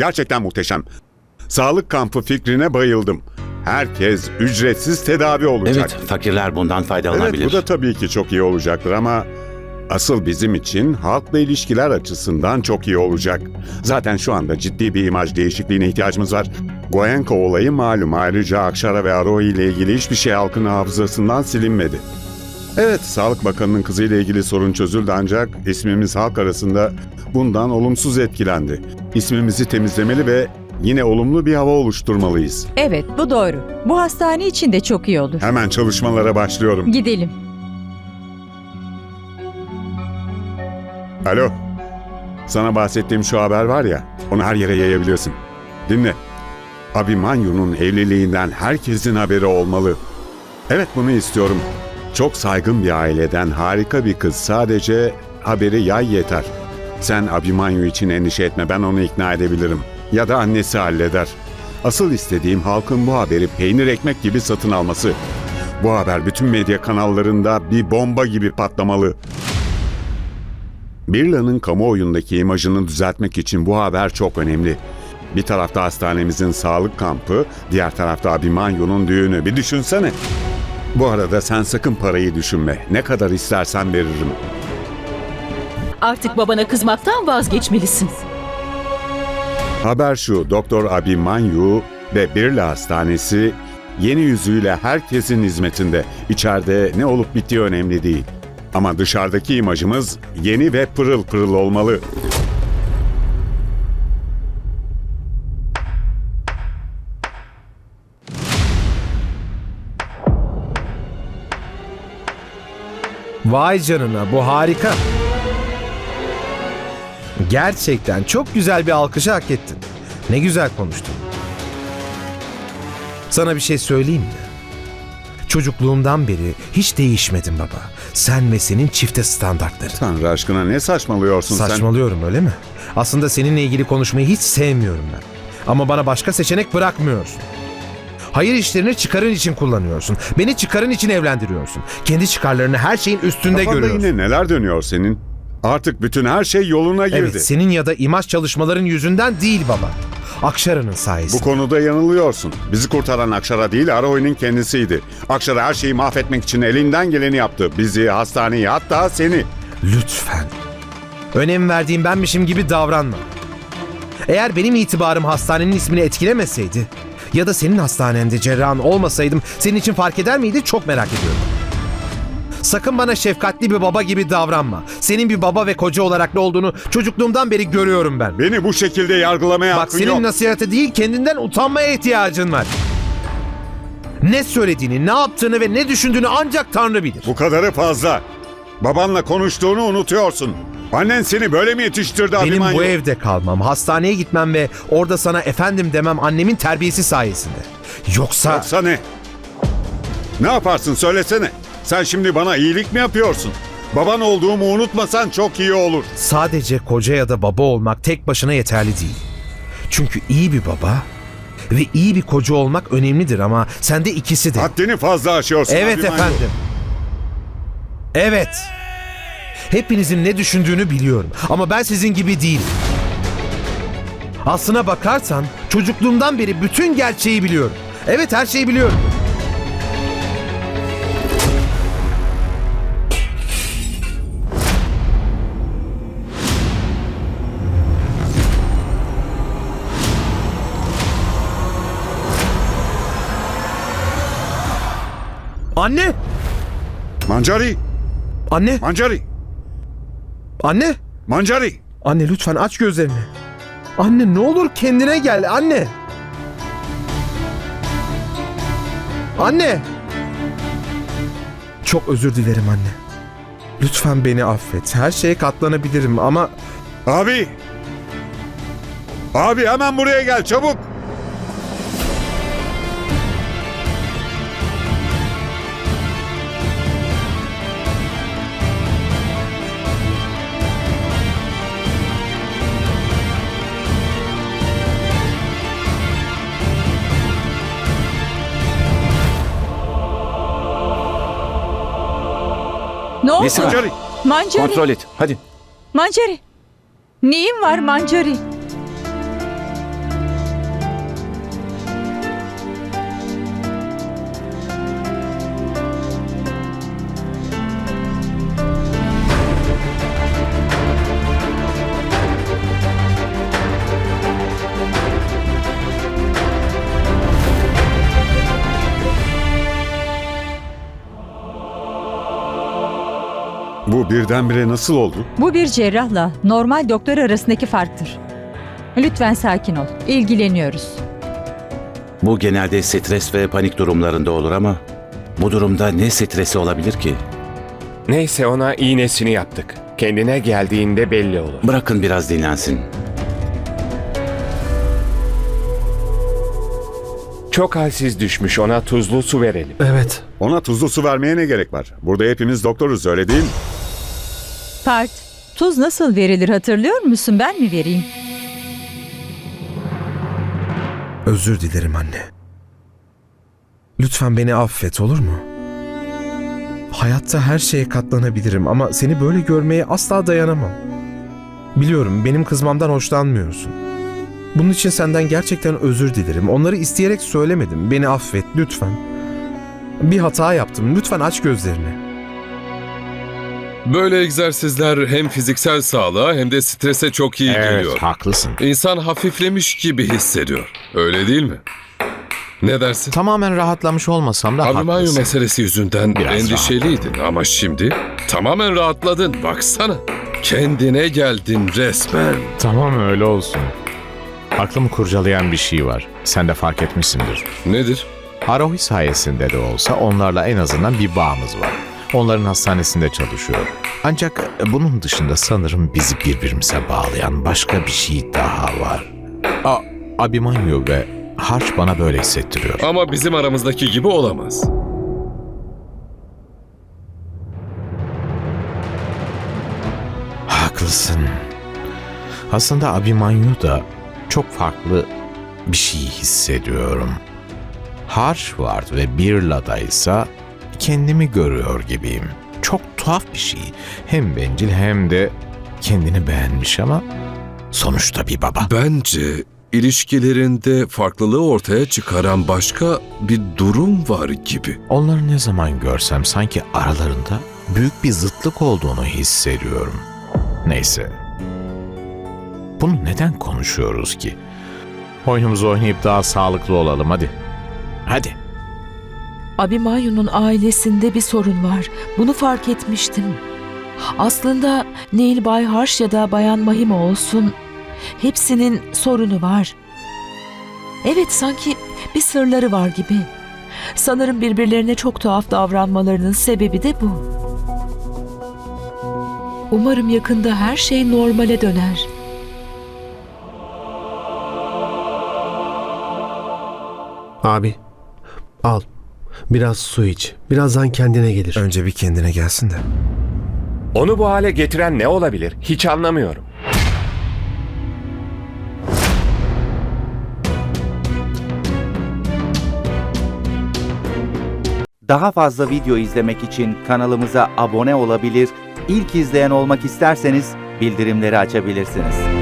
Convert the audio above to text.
Gerçekten muhteşem. Sağlık kampı fikrine bayıldım. Herkes ücretsiz tedavi olacak. Evet, fakirler bundan faydalanabilir. Evet bu da tabii ki çok iyi olacaktır ama asıl bizim için halkla ilişkiler açısından çok iyi olacak. Zaten şu anda ciddi bir imaj değişikliğine ihtiyacımız var. Goenka olayı malum. Ayrıca Akşara ve Arohi ile ilgili hiçbir şey halkın hafızasından silinmedi. Evet, Sağlık Bakanı'nın kızıyla ilgili sorun çözüldü ancak ismimiz halk arasında bundan olumsuz etkilendi. İsmimizi temizlemeli ve yine olumlu bir hava oluşturmalıyız. Evet, bu doğru. Bu hastane için de çok iyi olur. Hemen çalışmalara başlıyorum. Gidelim. Alo. Sana bahsettiğim şu haber var ya, onu her yere yayabiliyorsun. Dinle. Abimanyu'nun evliliğinden herkesin haberi olmalı. Evet bunu istiyorum. Çok saygın bir aileden harika bir kız. Sadece haberi yay yeter. Sen Abimanyu için endişe etme ben onu ikna edebilirim. Ya da annesi halleder. Asıl istediğim halkın bu haberi peynir ekmek gibi satın alması. Bu haber bütün medya kanallarında bir bomba gibi patlamalı. Birla'nın kamuoyundaki imajını düzeltmek için bu haber çok önemli. Bir tarafta hastanemizin sağlık kampı, diğer tarafta Abimanyu'nun düğünü. Bir düşünsene. Bu arada sen sakın parayı düşünme. Ne kadar istersen veririm. Artık babana kızmaktan vazgeçmelisin. Haber şu, Doktor Abimanyu ve Birla Hastanesi yeni yüzüyle herkesin hizmetinde. İçeride ne olup bittiği önemli değil. Ama dışarıdaki imajımız yeni ve pırıl pırıl olmalı. Vay canına bu harika. Gerçekten çok güzel bir alkışı hak ettin. Ne güzel konuştun. Sana bir şey söyleyeyim mi? Çocukluğumdan beri hiç değişmedin baba. Sen ve senin çifte standartların. Tanrı aşkına ne saçmalıyorsun sen? Saçmalıyorum öyle mi? Aslında seninle ilgili konuşmayı hiç sevmiyorum ben. Ama bana başka seçenek bırakmıyorsun. Hayır işlerini çıkarın için kullanıyorsun. Beni çıkarın için evlendiriyorsun. Kendi çıkarlarını her şeyin üstünde Kafanda görüyorsun. yine neler dönüyor senin? Artık bütün her şey yoluna girdi. Evet, senin ya da imaj çalışmaların yüzünden değil baba. Akşara'nın Bu sayesinde. konuda yanılıyorsun. Bizi kurtaran Akşara değil Aroy'un kendisiydi. Akşara her şeyi mahvetmek için elinden geleni yaptı. Bizi, hastaneyi hatta seni. Lütfen. Önem verdiğim benmişim gibi davranma. Eğer benim itibarım hastanenin ismini etkilemeseydi ya da senin hastanende cerrahın olmasaydım senin için fark eder miydi çok merak ediyorum. Sakın bana şefkatli bir baba gibi davranma. Senin bir baba ve koca olarak ne olduğunu çocukluğumdan beri görüyorum ben. Beni bu şekilde yargılamaya Bak hakkın senin yok. değil kendinden utanmaya ihtiyacın var. Ne söylediğini, ne yaptığını ve ne düşündüğünü ancak Tanrı bilir. Bu kadarı fazla. Babanla konuştuğunu unutuyorsun. Annen seni böyle mi yetiştirdi Benim Abimanyu? bu evde kalmam, hastaneye gitmem ve orada sana efendim demem annemin terbiyesi sayesinde. Yoksa Yoksa ne? Ne yaparsın söylesene. Sen şimdi bana iyilik mi yapıyorsun? Baban olduğumu unutmasan çok iyi olur. sadece koca ya da baba olmak tek başına yeterli değil. Çünkü iyi bir baba ve iyi bir koca olmak önemlidir ama sende ikisi de. Haddini fazla aşıyorsun Evet Abimanyu. efendim. Evet. Hepinizin ne düşündüğünü biliyorum ama ben sizin gibi değilim. Aslına bakarsan çocukluğumdan beri bütün gerçeği biliyorum. Evet her şeyi biliyorum. Anne! Mancari, Anne! Mancari, Anne! Mancari. Anne lütfen aç gözlerini. Anne ne olur kendine gel anne. Anne. Çok özür dilerim anne. Lütfen beni affet. Her şeye katlanabilirim ama Abi. Abi hemen buraya gel çabuk. Oldu? Nesi var? Mancari. Kontrol et. Hadi. Mancari. Neyin var Mancari? Bu birdenbire nasıl oldu? Bu bir cerrahla normal doktor arasındaki farktır. Lütfen sakin ol. İlgileniyoruz. Bu genelde stres ve panik durumlarında olur ama bu durumda ne stresi olabilir ki? Neyse ona iğnesini yaptık. Kendine geldiğinde belli olur. Bırakın biraz dinlensin. Çok halsiz düşmüş ona tuzlu su verelim. Evet. Ona tuzlu su vermeye ne gerek var? Burada hepimiz doktoruz öyle değil mi? Part, tuz nasıl verilir hatırlıyor musun? Ben mi vereyim? Özür dilerim anne. Lütfen beni affet olur mu? Hayatta her şeye katlanabilirim ama seni böyle görmeye asla dayanamam. Biliyorum benim kızmamdan hoşlanmıyorsun. Bunun için senden gerçekten özür dilerim. Onları isteyerek söylemedim. Beni affet lütfen. Bir hata yaptım. Lütfen aç gözlerini. Böyle egzersizler hem fiziksel sağlığa hem de strese çok iyi geliyor. haklısın. İnsan hafiflemiş gibi hissediyor. Öyle değil mi? Ne dersin? Tamamen rahatlamış olmasam da Abimanyu haklısın. meselesi yüzünden Biraz endişeliydin ama şimdi tamamen rahatladın. Baksana. Kendine geldin resmen. Tamam öyle olsun. Aklımı kurcalayan bir şey var. Sen de fark etmişsindir. Nedir? Arohi sayesinde de olsa onlarla en azından bir bağımız var. Onların hastanesinde çalışıyor. Ancak bunun dışında sanırım bizi birbirimize bağlayan başka bir şey daha var. A Abimanyu ve Harç bana böyle hissettiriyor. Ama bizim aramızdaki gibi olamaz. Haklısın. Aslında Abimanyu da çok farklı bir şey hissediyorum. Harshvard ve Birla'da ise kendimi görüyor gibiyim. Çok tuhaf bir şey. Hem bencil hem de kendini beğenmiş ama sonuçta bir baba. Bence ilişkilerinde farklılığı ortaya çıkaran başka bir durum var gibi. Onları ne zaman görsem sanki aralarında büyük bir zıtlık olduğunu hissediyorum. Neyse. Bunu neden konuşuyoruz ki? Oyunumuzu oynayıp daha sağlıklı olalım hadi. Hadi. Abimayu'nun ailesinde bir sorun var. Bunu fark etmiştim. Aslında Neil Bay Harsh ya da Bayan Mahima olsun. Hepsinin sorunu var. Evet sanki bir sırları var gibi. Sanırım birbirlerine çok tuhaf davranmalarının sebebi de bu. Umarım yakında her şey normale döner. Abi al. Biraz su iç. Birazdan kendine gelir. Önce bir kendine gelsin de. Onu bu hale getiren ne olabilir? Hiç anlamıyorum. Daha fazla video izlemek için kanalımıza abone olabilir, ilk izleyen olmak isterseniz bildirimleri açabilirsiniz.